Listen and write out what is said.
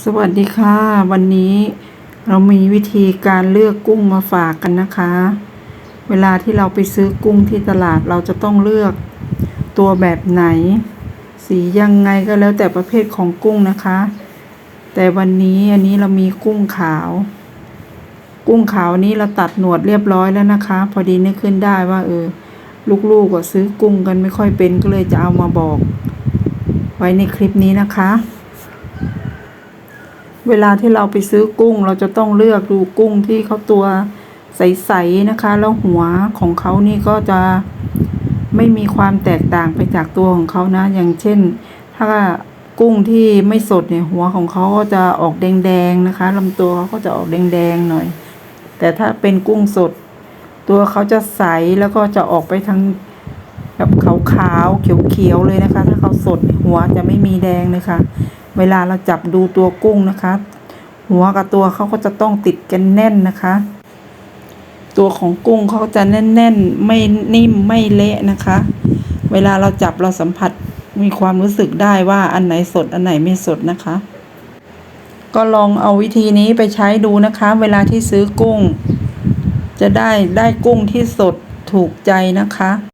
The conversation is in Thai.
สวัสดีค่ะ วันนี้เรามีวิธีการเลือกกุ้งมาฝากกันนะคะ เวลาที่เราไปซื้อกุ้งที่ตลาดเราจะต้องเลือกตัวแบบไหน สียังไงก็แล้วแต่ประเภทของกุ้งนะคะ แต่วันนี้อันนี้เรามีกุ้งขาว กุ้งขาวนี้เราตัดหนวดเรียบร้อยแล้วนะคะ พอดีนึกขึ้นได้ว่าเออลูกๆก็ซื้อกุ้งกันไม่ค่อยเป็นก็เลยจะเอามาบอก ไว้ในคลิปนี้นะคะ เวลาที่เราไปซื้อกุ้ง เราจะต้องเลือกดูกุ้งที่เขาตัวใสๆนะคะ แล้วหัวของเขานี่ก็จะไม่มีความแตกต่างไปจากตัวของเขานะ อย่างเช่น ถ้ากุ้งที่ไม่สดเนี่ยหัวของเขาก็จะออกแดงๆนะคะลำตัวเขาก็จะออกแดงๆหน่อย แต่ถ้าเป็นกุ้งสด ตัวเขาจะใสแล้วก็จะออกไปทางแบบขาวๆเขียวๆเลยนะคะ ถ้าเขาสดหัวจะไม่มีแดงเลยค่ะ เวลาเราจับดูตัวกุ้งนะคะ หัวกับตัวเขาก็จะต้องติดกันแน่นนะคะ ตัวของกุ้งเขาจะแน่นๆ ไม่นิ่มไม่เละนะคะ เวลาเราจับเราสัมผัสมีความรู้สึกได้ว่าอันไหนสดอันไหนไม่สดนะคะ ก็ลองเอาวิธีนี้ไปใช้ดูนะคะ เวลาที่ซื้อกุ้ง จะได้ได้กุ้งที่สดถูกใจนะคะ